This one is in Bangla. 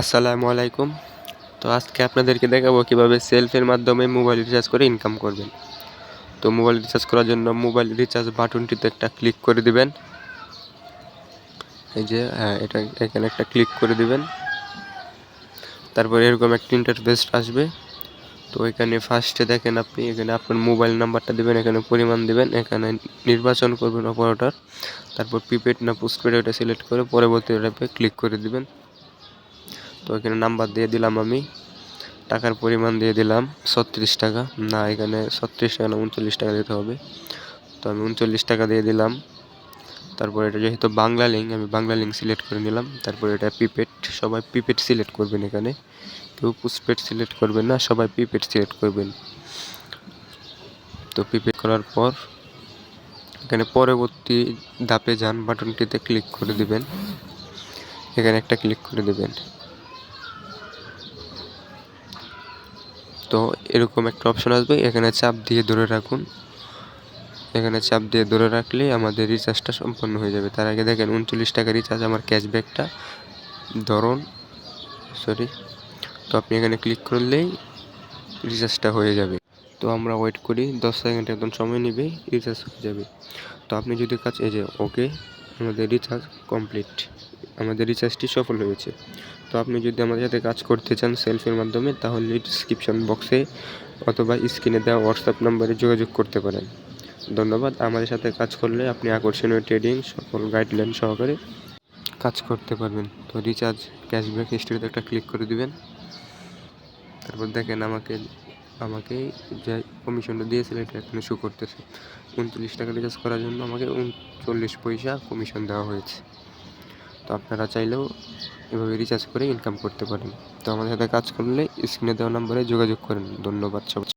আসসালামু আলাইকুম। তো আজকে আপনাদেরকে দেখাবো কীভাবে সেলফের মাধ্যমে মোবাইল রিচার্জ করে ইনকাম করবেন। তো মোবাইল রিচার্জ করার জন্য মোবাইল রিচার্জ বাটনটিতে একটা ক্লিক করে দিবেন। এই যে হ্যাঁ এটা এখানে একটা ক্লিক করে দিবেন। তারপর এরকম একটা ইন্টারফেস আসবে। তো এখানে ফার্স্টে দেখেন আপনি, এখানে আপনার মোবাইল নাম্বারটা দেবেন, এখানে পরিমাণ দেবেন, এখানে নির্বাচন করবেন অপারেটর। তারপর প্রিপেড না পোস্টপেড ওটা সিলেক্ট করে পরবর্তী ক্লিক করে দিবেন। এখানে নাম্বার দিয়ে দিলাম আমি। টাকার পরিমাণ দিয়ে দিলাম, ছত্রিশ টাকা। না, এখানে ছত্রিশ টাকা না, উনচল্লিশ টাকা দিতে হবে। তো আমি উনচল্লিশ টাকা দিয়ে দিলাম। তারপর এটা যেহেতু বাংলা লিঙ্ক আমি বাংলা লিঙ্ক সিলেক্ট করে নিলাম। তারপর এটা পিপেড সবাই পিপেড সিলেক্ট করবেন এখানে। কেউ পুসপেড সিলেক্ট করবেন না, সবাই পিপেড সিলেক্ট করবেন। তো পিপেড করার পর, এখানে পরবর্তী ধাপে যান বাটনটিতে ক্লিক করে দিবেন। এখানে একটা ক্লিক করে দিবেন। তো এরকম একটা অপশন আসবে। এখানে চাপ দিয়ে ধরে রাখুন। এখানে চাপ দিয়ে ধরে রাখলেই আমাদের রিচার্জটা সম্পন্ন হয়ে যাবে। তার আগে দেখেন, উনচল্লিশ টাকা রিচার্জ আমার ক্যাশব্যাকটা ধরুন সরি তো আপনি এখানে ক্লিক করলেই রিচার্জটা হয়ে যাবে। তো আমরা ওয়েট করি, দশ সেকেন্ড একদম সময় নেবে রিচার্জ হয়ে যাবে। তো আপনি যদি কাজ, এই যে ওকে আমাদের রিচার্জ কমপ্লিট আমাদের রিচার্জটি সফল হয়েছে। তো আপনি যদি আমাদের সাথে কাজ করতে চান সেলফের মাধ্যমে, তাহলে ডিসক্রিপশন বক্সে অথবা স্ক্রিনে দেওয়া হোয়াটসঅ্যাপ নাম্বারে যোগাযোগ করতে পারেন। ধন্যবাদ। আমাদের সাথে কাজ করলে আপনি আকর্ষণীয় ট্রেডিং সকল গাইডলাইন সহকারে কাজ করতে পারবেন। তো রিচার্জ ক্যাশব্যাক হিস্ট্রিতে একটা ক্লিক করে দিবেন। তারপর দেখেন আমাকে আমাকে যে কমিশনটা দিয়েছিল, এটা এখানে শো করতেছে। উনচল্লিশ টাকা রিচার্জ করার জন্য আমাকে উনচল্লিশ পয়সা কমিশন দেওয়া হয়েছে। আপনারা চাইলেও এভাবে রিচার্জ করে ইনকাম করতে পারেন। তো আমাদের সাথে কাজ করলে স্ক্রিনে দেওয়া নম্বরে যোগাযোগ করেন। ধন্যবাদ সবাই।